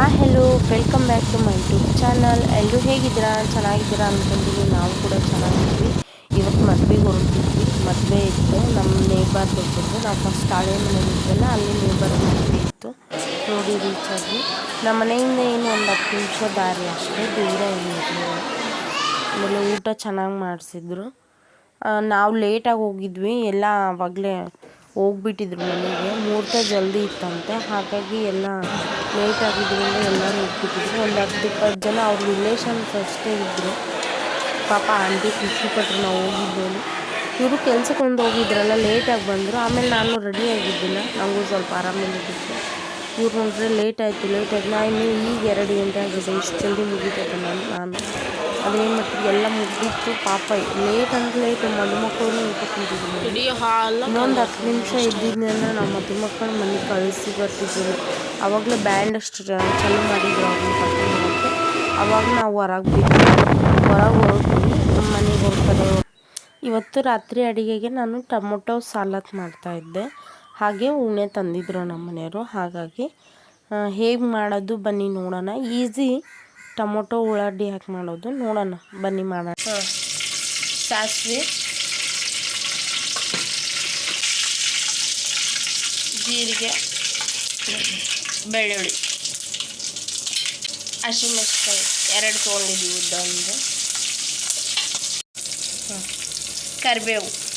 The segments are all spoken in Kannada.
Hi hello welcome back to my YouTube channel ಎಲ್ಲರೂ ಹೇಗಿದ್ದೀರಾ? ಚೆನ್ನಾಗಿದ್ದೀರಾ ಅಂದ್ಕೊಂಡಿದ್ದೀನಿ. ನಾವು ಕೂಡ ಚೆನ್ನಾಗಿದ್ವಿ ಇವತ್ತು ಮದುವೆಗೆ ಹೊರಟಿದ್ವಿ. ಮದುವೆ ಇತ್ತು. ನಮ್ಮ ನೇಬರ್ ಬಿಟ್ಟಿದ್ದು ನಾವು ಫಸ್ಟ್ ಹಳೆ ಮನೆಯಲ್ಲಿದ್ದೆಲ್ಲ ಅಲ್ಲಿ ನೇಬರ್ ಮದುವೆ ಇತ್ತು. ನೋಡಿ ರೀಚ್ ಆಗಿ. ನಮ್ಮ ಮನೆಯಿಂದ ಏನು ಒಂದು ಹತ್ತು ನಿಮಿಷ ದಾರಿ ಅಷ್ಟೇ. ದೂರ ಏನಿದ್ರು ಆಮೇಲೆ ಊಟ ಚೆನ್ನಾಗಿ ಮಾಡಿಸಿದ್ರು. ನಾವು ಲೇಟಾಗಿ ಹೋಗಿದ್ವಿ. ಎಲ್ಲ ಆವಾಗಲೇ ಹೋಗ್ಬಿಟ್ಟಿದ್ರು ಮನೆಗೆ. ಮುಹೂರ್ತ ಜಲ್ದಿ ಇತ್ತಂತೆ. ಹಾಗಾಗಿ ಎಲ್ಲ ಲೇಟ್ ಆಗಿದ್ದರಿಂದ ಎಲ್ಲರೂ ಹೋಗ್ಬಿಟ್ಟಿದ್ರು. ಒಂದು ಹತ್ತು ಇಪ್ಪತ್ತು ಜನ ಅವ್ರ ರಿಲೇಷನ್ಸ್ ಅಷ್ಟೇ ಇದ್ದರು ಪಾಪ ಆಂಟಿ ಖುಷಿ ಪಟ್ಟರು ನಾವು ಹೋಗಿದ್ದೇನೆ ಇವರು ಕೆಲ್ಸಕ್ಕೆ ಒಂದು ಹೋಗಿದ್ರಲ್ಲ ಲೇಟಾಗಿ ಬಂದರು. ಆಮೇಲೆ ನಾನು ರೆಡಿ ಆಗಿದ್ದಿಲ್ಲ. ನನಗೂ ಸ್ವಲ್ಪ ಆರಾಮಿಲ್ಲದಿತ್ತು ಇವ್ರು ನೋಡಿದ್ರೆ ಲೇಟ್ ಆಯಿತು ಲೇಟ್ ಆಗಿ ನಾನು ಈಗ ಎರಡು ಗಂಟೆ ಆಗಿದೆ. ಇಷ್ಟು ಜಲ್ದಿ ಮುಗಿತೈತೆ ನಾನು ನಾನು. ಅದೇನು ಮಾಡ್ತೀವಿ ಎಲ್ಲ ಮುಗಿದಿತ್ತು ಪಾಪ ಲೇಟ್ ಅಂದ್ರೆ ಲೇಟ್ ಮಧುಮಕ್ಕಳು ಊಟ ಇನ್ನೊಂದು ಹತ್ತು ನಿಮಿಷ ಇದ್ದಿದ್ದಂದ್ರೆ ನಾವು ಮಧುಮಕ್ಕಳು ಮನೆಗೆ ಕಳಿಸಿ ಬರ್ತಿದ್ದೀವಿ ಅವಾಗಲೇ ಬ್ಯಾಂಡ್ ಅಷ್ಟು ಚಾಲು ಮಾಡಿದ್ರು ಅವ್ರನ್ನ ಕರ್ಕೊಂಡು ಅವಾಗ ನಾವು ಹೊರಗೆ ಬಿದ್ದು ಹೊರಗೆ ಹೊರಟ್ವಿ ನಮ್ಮ ಮನೆಗೆ ಹೋಗ್ತಾರೆ. ಇವತ್ತು ರಾತ್ರಿ ಅಡುಗೆಗೆ ನಾನು ಟೊಮೊಟೊ ಸಾಲತ್ ಮಾಡ್ತಾಯಿದ್ದೆ ಹಾಗೆ ಉಣ್ಣೆ ತಂದಿದ್ರು ನಮ್ಮ ಮನೆಯವರು. ಹಾಗಾಗಿ ಹೇಗೆ ಮಾಡೋದು ಬನ್ನಿ ನೋಡೋಣ. ಈಸಿ ಟೊಮೊಟೊ, ಉಳ್ಳಾಗಡ್ಡಿ ಹಾಕಿ ಮಾಡೋದು. ನೋಡೋಣ. ಬನ್ನಿ ಮಾಡೋಣ. ಸಾಸಿವೆ. ಜೀರಿಗೆ. ಬೆಳ್ಳುಳ್ಳಿ. ಹಸಿಮೆಣಸಿನ್ಕಾಯಿ. ಎರಡು ತೊಗೊಂಡಿದ್ದೀವಿ ಉದ್ದ ಒಂದು. ಕರಿಬೇವು.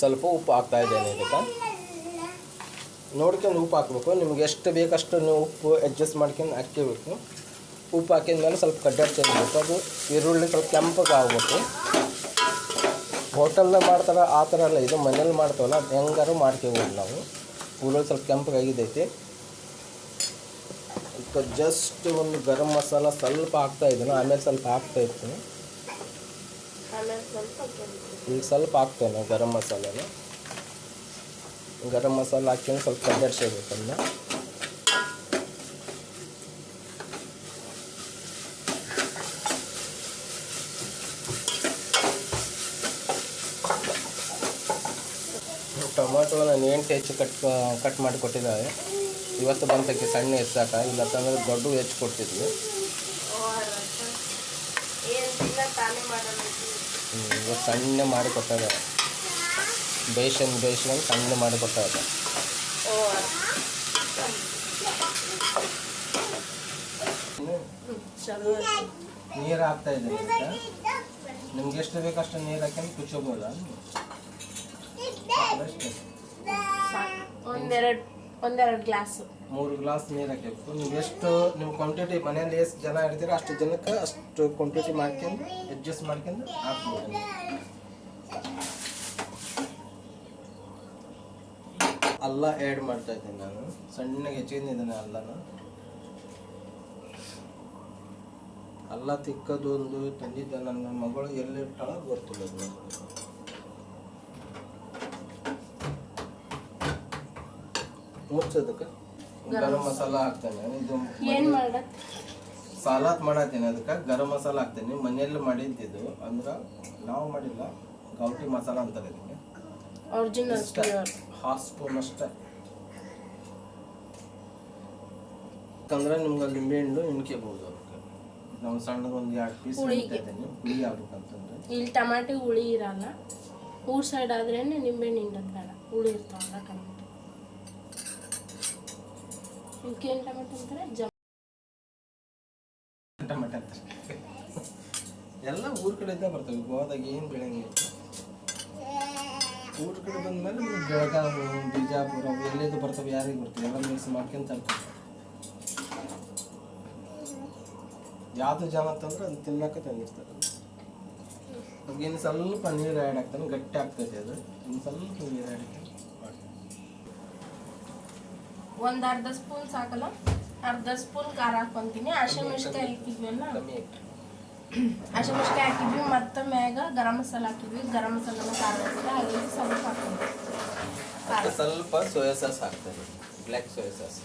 ಸ್ವಲ್ಪ ಉಪ್ಪು ಹಾಕ್ತಾ ಇದ್ದೇನೆ ಇದಕ್ಕೆ. ನೋಡ್ಕೊಂಡು ಉಪ್ಪು ಹಾಕ್ಬೇಕು. ನಿಮ್ಗೆ ಎಷ್ಟು ಬೇಕಷ್ಟು ನೀವು ಉಪ್ಪು ಅಡ್ಜಸ್ಟ್ ಮಾಡ್ಕೊಂಡು ಹಾಕಿಬೇಕು ಉಪ್ಪು ಹಾಕಿದ್ಮೇಲೆ ಸ್ವಲ್ಪ ಕಡ್ಡಾಡ್ ಚೆಲ್ಲಬೇಕು ಅದು ಈರುಳ್ಳಿ ಸ್ವಲ್ಪ ಕೆಂಪಗೆ ಆಗ್ಬೇಕು. ಹೋಟೆಲ್ನಾಗ ಮಾಡ್ತಾರೆ, ಆ ಥರ ಅಲ್ಲ. ಇದು ಮನೇಲಿ ಮಾಡ್ತಾವಲ್ಲ, ಅದು ಹೆಂಗಾರು ಮಾಡ್ಕೋಬೋದು ನಾವು. ಈರುಳ್ಳಿ ಸ್ವಲ್ಪ ಕೆಂಪಗೆ ಆಗಿದೈತಿ. ಅದಕ್ಕೆ ಜಸ್ಟ್ ಒಂದು ಗರಂ ಮಸಾಲ ಸ್ವಲ್ಪ ಹಾಕ್ತಾ ಇದ್ದೀನಿ. ಆಮೇಲೆ ಸ್ವಲ್ಪ ಹಾಕ್ತಾ ಇರ್ತೀನಿ. ಈಗ ಸ್ವಲ್ಪ ಹಾಕ್ತೇನೆ ಗರಂ ಮಸಾಲೆನ. ಗರಂ ಮಸಾಲೆ ಹಾಕ್ತೇನೆ, ಸ್ವಲ್ಪ ಕದರ್ಸಬೇಕಲ್ಲ ಟೊಮಾಟೊ ನಾನು ಎಂಟು ಹೆಚ್ಚು ಕಟ್ ಕಟ್ ಮಾಡಿ ಕೊಟ್ಟಿದ್ದಾವೆ ಇವತ್ತು ಬಂತಕ್ಕೆ ಸಣ್ಣ ಹೆಚ್ಚಾಕ ಇಲ್ಲ ತಂದರೆ ದೊಡ್ಡ ಹೆಚ್ಚು ಕೊಡ್ತಿದ್ವಿ. ಇವತ್ತು ಸಣ್ಣ ಮಾಡಿ ಕೊಟ್ಟಾಗ ಬೇಯಿಸ್ಕೊಂಡು ಬೇಯಿಸ್ಕೊಂಡು ಸಣ್ಣ ಮಾಡಿ ಕೊಟ್ಟಾಗ ಚಲೋ ನೀರು ಹಾಕ್ತಾ ಇದ್ದೀನಿ ನಿಮ್ಗೆ ಎಷ್ಟು ಬೇಕಷ್ಟು ನೀರು ಹಾಕೊಂಡು ಕುಚ್ಚಬೋದ ಒಂದೆರಡು ಒಂದೆರಡು ಗ್ಲಾಸು. ಮೂರು ಗ್ಲಾಸ್ ನೀರು ಹಾಕಬೇಕು. ನೀವು ಎಷ್ಟು ನಿಮ್ಮ ಕ್ವಾಂಟಿಟಿ ಮನೆಯಲ್ಲಿ ಎಷ್ಟು ಜನ ಇರ್ತೀರೋ ಅಷ್ಟು ಜನಕ್ಕೆ ಅಷ್ಟು ಕ್ವಾಂಟಿಟಿ ಮಾಡ್ಕೊಂಡು ಅಡ್ಜಸ್ಟ್ ಮಾಡ್ಕೊಂಡು ಹಾಕ್ಬೋದು. ಅಲ್ಲ ಆ್ಯಡ್ ಮಾಡ್ತಾ ಇದ್ದೀನಿ ನಾನು. ಸಣ್ಣಗೆ ಹೆಚ್ಚಿದ್ದೀನಿ ಅಲ್ಲನ. ಅಲ್ಲ ತಿಕ್ಕದು ಒಂದು ತಂದಿದ್ದೆ ನನ್ನ ಮಗಳು ಎಲ್ಲಿರ್ತಾಳ ಗೊತ್ತಿಲ್ಲ ಮುಚ್ಚೋದಕ್ಕೆ ಗರಂ ಮಸಾಲ ಹಾಕ್ತೇನೆ. ಇದು ಏನು ಮಾಡತ್ ಸಾಲಾತ್ ಮಾಡತ್ತೀನಿ ಅದಕ್ಕೆ ಗರಂ ಮಸಾಲ ಹಾಕ್ತೇನೆ. ಮನೆಯಲ್ಲಿ ಮಾಡಿದ್ದಿದ್ದು ಅಂದ್ರೆ ನಾವು ಮಾಡಿಲ್ಲ ಗೌಟಿ ಮಸಾಲ ಅಂತಾರೆ ಇದಕ್ಕೆ. ಒರಿಜಿನಲ್ ಹಾಫ್ ಸ್ಪೂನ್ ಅಷ್ಟೇ. ಯಾಕಂದ್ರೆ ನಿಮ್ಗೆ ಲಿಂಬೆ ಹಣ್ಣು ಇಣ್ಕೋಬಹುದು ಅದಕ್ಕೆ. ನಾವು ಸಣ್ಣದ ಒಂದು ಎರಡು ಪೀಸ್. ಇದ್ದೀನಿ. ಹುಳಿ ಆಗ್ಬೇಕಂತಂದ್ರೆ. ಇಲ್ಲಿ ಟಮಾಟಿ ಹುಳಿ ಇರಲ್ಲ. ಊರ್ ಸೈಡ್ ಆದ್ರೆ ನಿಂಬೆಹಣ್ಣು ಹಿಂಡೋದು ಬೇಡ. ಹುಳಿ ಇರ್ತಾವಲ್ಲ ಟಮಾಟಿ ಇವಕ್ಕೇನು ಟಮಾಟೊ ಅಂತಾರೆ ಟಮಾಟೆ ಅಂತಾರೆ ಎಲ್ಲ ಊರ್ ಕಡೆಯಿಂದ ಬರ್ತವೆ. ಗೋವಾದಾಗ ಏನು ಬೆಳೆಯಂಗಿಲ್ಲ ಊರ ಕಡೆ ಬಂದಮೇಲೆ ಬೆಳಗಾವಿ, ಬಿಜಾಪುರ ಎಲ್ಲಿದ್ದು ಬರ್ತವೆ, ಯಾರಿಗೆ ಬರ್ತವೆ? ಎಲ್ಲ ಮಿಕ್ಸ್ ಮಾಡ್ಕೊಂತ ಇರ್ತಾರೆ. ಯಾವ್ದು ಜನ ಅಂತಂದ್ರೆ ಅದು ತಿನ್ನಕ್ಕೆ ತಂದಿರ್ತಾರೆ. ಅದ್ಗೇನು ಸ್ವಲ್ಪ ನೀರು ಆ್ಯಡ್ ಆಗ್ತಾನೆ, ಗಟ್ಟಿ ಆಗ್ತೈತೆ ಅದು. ಇನ್ನು ಸ್ವಲ್ಪ ನೀರು ಆ್ಯಡ್ ಆಗ್ತಾನೆ ಒಂದು ಅರ್ಧ ಸ್ಪೂನ್ ಸಾಕಲ್ಲ? ಅರ್ಧ ಸ್ಪೂನ್ ಖಾರ ಹಾಕೊಂತೀನಿ. ಹಸಿಮೆಣ್ಸಿಕಾಯಿ ಹಾಕಿದ್ವಲ್ಲ ಹಸಿಮೆಣ್ಸಿಕಾಯಿ ಹಾಕಿದ್ವಿ ಮತ್ತೆ ಮ್ಯಾಗ ಗರಂ ಮಸಾಲ ಹಾಕಿದ್ವಿ. ಗರಂ ಮಸಾಲನ ಖಾರ ಹಾಕಿದ್ರೆ ಅದರಲ್ಲಿ ಸ್ವಲ್ಪ ಹಾಕ್ತೀನಿ ಸ್ವಲ್ಪ ಸೋಯಾ ಸಾಸ್ ಹಾಕ್ತೇನೆ. Black soya sauce.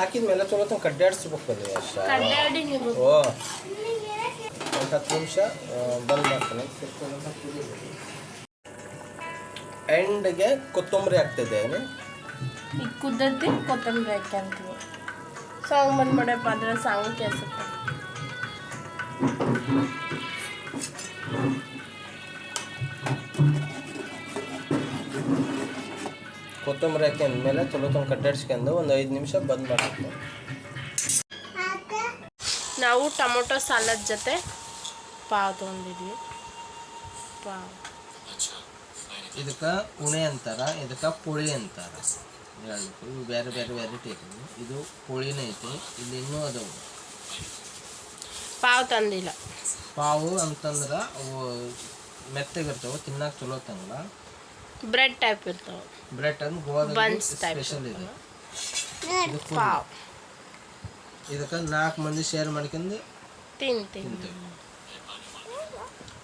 ಹಾಕಿದ ಮೇಲೆ ಚಲೋ ತಂಗ ಕಡ್ಡಾಡಿಸ್ಬೇಕು ಅದು ಓ ಒಂದು ಹತ್ತು ನಿಮಿಷ ಬಂದ್ ಮಾಡ್ತೀನಿ. ಎಂಡ್ಗೆ ಕೊತ್ತಂಬರಿ ಹಾಕ್ತಿದ್ದೆ ಈಗ ಕುದ್ದದ್ದು ಕೊತ್ತಂಬರಿ ಹಾಕ್ಯಂತೀವಿ. ಸಾಂಗ್ ಬಂದ್ಬಿಡಪ್ಪ ಅಂದ್ರೆ ಸಾಂಗ್ ಕೇಳಿಸುತ್ತೆ. ಕೊತ್ತಂಬರಿ ಹಾಕಿ ಅಂದಮೇಲೆ ಚಲೋ ತಂದು ಕಟ್ಟಾಡ್ಸ್ಕೊಂಡು ಒಂದು ಐದು ನಿಮಿಷ ಬಂದ್ ಮಾಡಬೇಕು. ನಾವು ಟೊಮೊಟೊ ಸಾಲದ್ ಜೊತೆ ಪಾವ್ ತೊಗೊಂಡಿದ್ವಿ. ಪಾವ್. ಇದಕ್ಕೆ ಉಣೆ ಅಂತಾರ ಇದಕ್ಕೆ ಪುಳಿ ಅಂತಾರ. ಹೇಳ್ಬೇಕು ಇವು ಬೇರೆ ಬೇರೆ ವೆರೈಟಿ ಐತಿ. ಇದು ಪುಳಿನೇ ಐತಿ ಇಲ್ಲಿ ಇನ್ನೂ ಅದಾವು. ಪಾವ್ ತಂದಿಲ್ಲ. ಪಾವು ಅಂತಂದ್ರೆ ಅವು ಮೆತ್ತಗಿರ್ತಾವೆ ತಿನ್ನಕ್ಕೆ ಚಲೋ ತಂಗಲ್ಲ ಬ್ರೆಡ್ ಟೈಪ್ ಇರ್ತಾವೆ. ಬ್ರೆಡ್ ಅಂದ್ರೆ ಗೋವಾ Buns ಸ್ಪೆಷಲ್ ಇದೆ. ಇದು. ಪಾವ್. ಇದಕ್ಕೆ ನಾಲ್ಕು ಮಂದಿ ಶೇರ್ ಮಾಡ್ಕೊಂಡು ತಿಂತೇವೆ.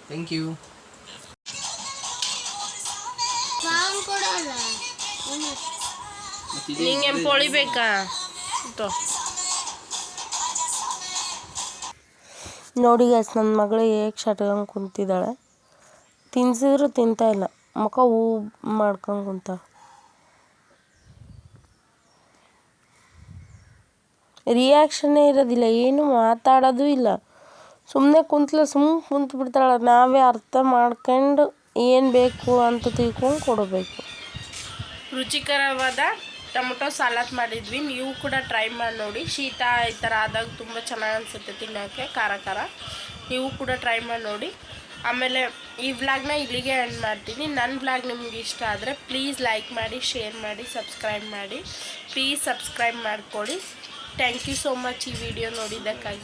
ಥ್ಯಾಂಕ್ ಯು ನಿಂಗೆ ಪೊಳಿಬೇಕಾ? ನೋಡಿ ಗಸ್ ನನ್ನ ಮಗಳು ಹೇಗೆ ಶಟ್ಕಂಗೆ ಕುಂತಿದ್ದಾಳೆ. ತಿನ್ಸಿದ್ರು ತಿಂತಾ ಇಲ್ಲ. ಮುಖ ಹೂ ಮಾಡ್ಕೊಂಡು ಕುಂತ. ರಿಯಾಕ್ಷನ್ನೇ ಇರೋದಿಲ್ಲ ಏನು ಮಾತಾಡೋದು ಇಲ್ಲ. ಸುಮ್ಮನೆ ಕುಂತ್ಲ ಸುಮ್ಮನೆ ಕುಂತು ಬಿಡ್ತಾಳೆ ನಾವೇ ಅರ್ಥ ಮಾಡ್ಕೊಂಡು ಏನು ಬೇಕು ಅಂತ ತಿಳ್ಕೊಂಡು ಕೊಡಬೇಕು. ರುಚಿಕರವಾದ ಟೊಮೊಟೊ ಸಲಾಡ್ ಮಾಡಿದ್ವಿ. ನೀವು ಕೂಡ ಟ್ರೈ ಮಾಡಿ ನೋಡಿ. ಶೀತ ಈ ಥರ ಆದಾಗ ತುಂಬ ಚೆನ್ನಾಗಿ ಅನಿಸುತ್ತೆ ತಿನ್ನೋಕ್ಕೆ ಖಾರ ಖಾರ. ನೀವು ಕೂಡ ಟ್ರೈ ಮಾಡಿ ನೋಡಿ. ಆಮೇಲೆ ಈ ವ್ಲಾಗ್ನ ಇಲ್ಲಿಗೆ ಎಂಡ್ ಮಾಡ್ತೀನಿ. ನನ್ನ ವ್ಲಾಗ್ ನಿಮ್ಗೆ ಇಷ್ಟ ಆದರೆ ಪ್ಲೀಸ್ ಲೈಕ್ ಮಾಡಿ ಶೇರ್ ಮಾಡಿ ಸಬ್ಸ್ಕ್ರೈಬ್ ಮಾಡಿ. ಪ್ಲೀಸ್ ಸಬ್ಸ್ಕ್ರೈಬ್ ಮಾಡಿಕೊಡಿ ಥ್ಯಾಂಕ್ ಯು ಸೋ ಮಚ್ ಈ ವಿಡಿಯೋ ನೋಡಿದ್ದಕ್ಕಾಗಿ.